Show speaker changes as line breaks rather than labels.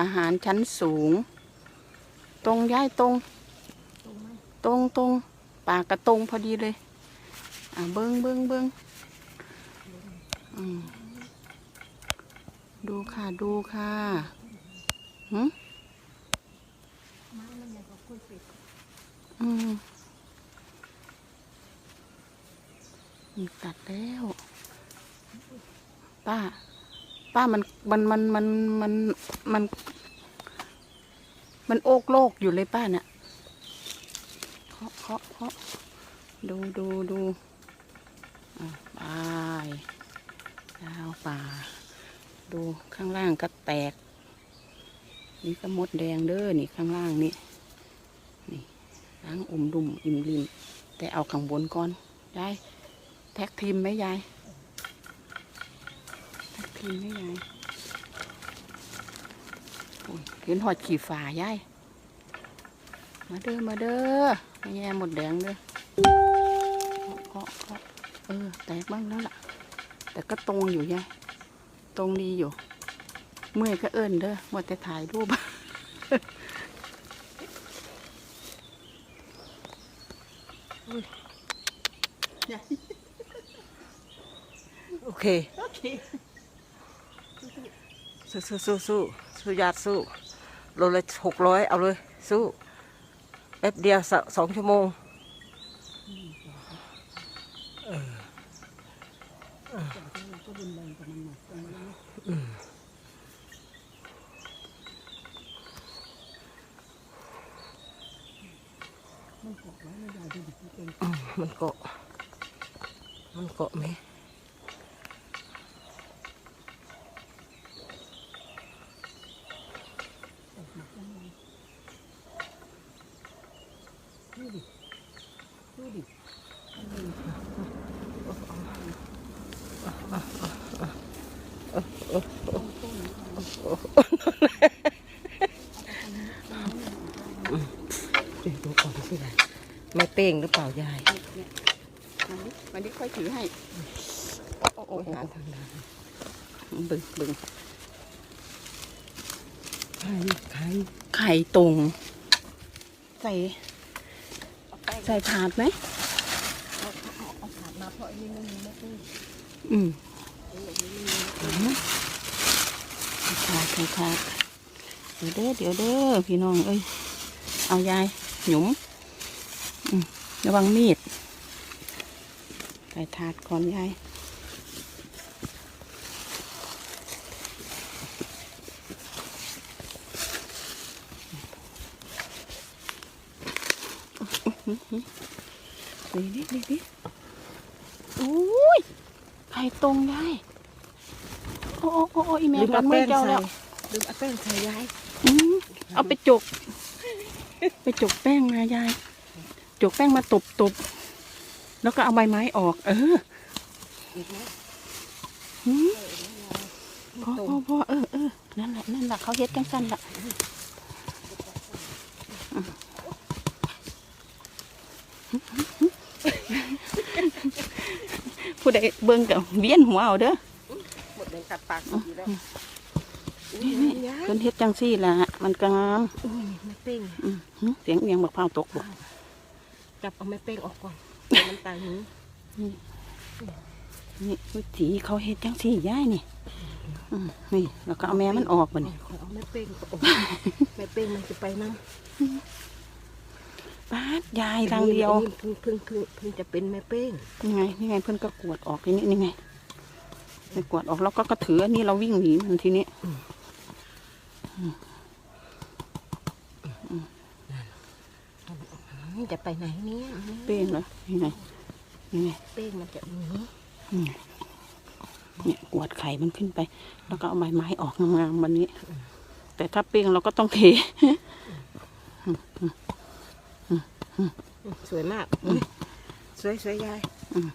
อาหารชั้นสูง ตรงย้ายตรง ตรงตรงปากกระตรงพอดีเลย อ่าเบิ้งเบิ้งเบิ้งอืมดูค่ะดูค่ะหืมอืมตัดแล้ว ป้า ป้ามันมันมันมันมันมัน มันโอกโลกอยู่เลยป้าเนี่ยเคาะเคาะเคาะดูดูดูอะไปดาวป่า ดูข้างล่างก็แตก นี่ก็มดแดงเด้อนี่ข้างล่างนี่นี่ล้างอุ่มดุ่มอิ่มริมแต่เอาข้างบนก่อนยายแท็กทีมไหมยาย กทีมไหมยายโอ้ยเห็นหอดขี่ฝ่ายายมาเด้อ มาเด้อมาแย่หมดแดงเด้อเคาะเคาะเออ แตกบ้างแล้วล่ะ แต่ก็ตรงอยู่ยายตรงดีอยู่ เมื่อยก็เอิ้นเด้อหมดแต่ถ่ายรูป
โอเค สู้สู้สู้สู้สู้ยาดสู้โลละหกร้อยเอาเลย สู้แป๊บเดียวสสองชั่วโมงมันเกาะมันเกาะไหม เดี๋ยวดูก่อนสิล่ะไม่เป้งหรือเปล่ายาย
มันดิมันดิค่อยถือให้ โอ้โห
โอ้ยหาทางใด
บึงบึง
ใครใคร
ไข่ตรง ใส่ ใส่ถาดไหม
เอาถาดมาเพราะ อืม
อืมอืมถาดถาดถาดเดี๋ยวเด้อเดี๋ยวเด้อพี่น้องเอ้ยเอายายหยุมอืมระวังมีดใส่ถาดก่อนยายดีดิดีดิ อุ้ยไข่ตรงยายโอ้โอ้โอ้โอ้อีแม่
ลืม
กั
เอา
นมื
แป้
องเจ้า
ใส่
แล้ว
ลืมเอาแป้งใส่ยาย
อืมเอาไปจก ไปจกแป้งมายาย จกแป้งมาตบตบแล้วก็เอาใบไม้ออก เออ
อีกไหม
หืมพอพอพอเออเออนั่นแหละนั่นแหละเขาเฮ็ดจังสั้นละอืม ผู้ใดเบิ่งกับเวียนหัวเอาเด้อ
หมดแดงกัดปากอยู่แล้ว
นี่นี่
ยาย
เพิ่นเฮ็ดจังซี่ล่ะมันก็งาม
อุ้ยไม่เป้ง
อืมหึเสียงเอียงบักพร้าวตกบ่
จับเอาไม่เป้งออกก่อนเดี๋ยวมันตายหู
นี่วิถีเขาเฮ็ดจังซี่ยายนี่อืมนี่แล้วก็เอาแม่มันออกบ่นี่
ขอเอาไม่เป้งออกไม่เป้งมันจะไปนะ
ปาดยายทางเดียว
อันนี้เพิ่งเพิ่งเพิ่งเพิ่งจะเป็นไม่เป้ง
นี่ไงนี่ไงเพิ่นก็กวดออกทีนี้นี่ไงไปกวดออกแล้วก็กระถืออันนี้เราวิ่งหนีมันทีนี้
จะไปไหนเนี่ย
เป้งเหรอนี่ไงนี่ไง
เป้งมันจะหนี
นี่ไงเนี่ยกวดไข่มันขึ้นไป แล้วก็เอาใบไม้ออกงามๆวันนี้ แต่ถ้าเป้งเราก็ต้องเท
สวยมาก สวยสวยยาย
อืม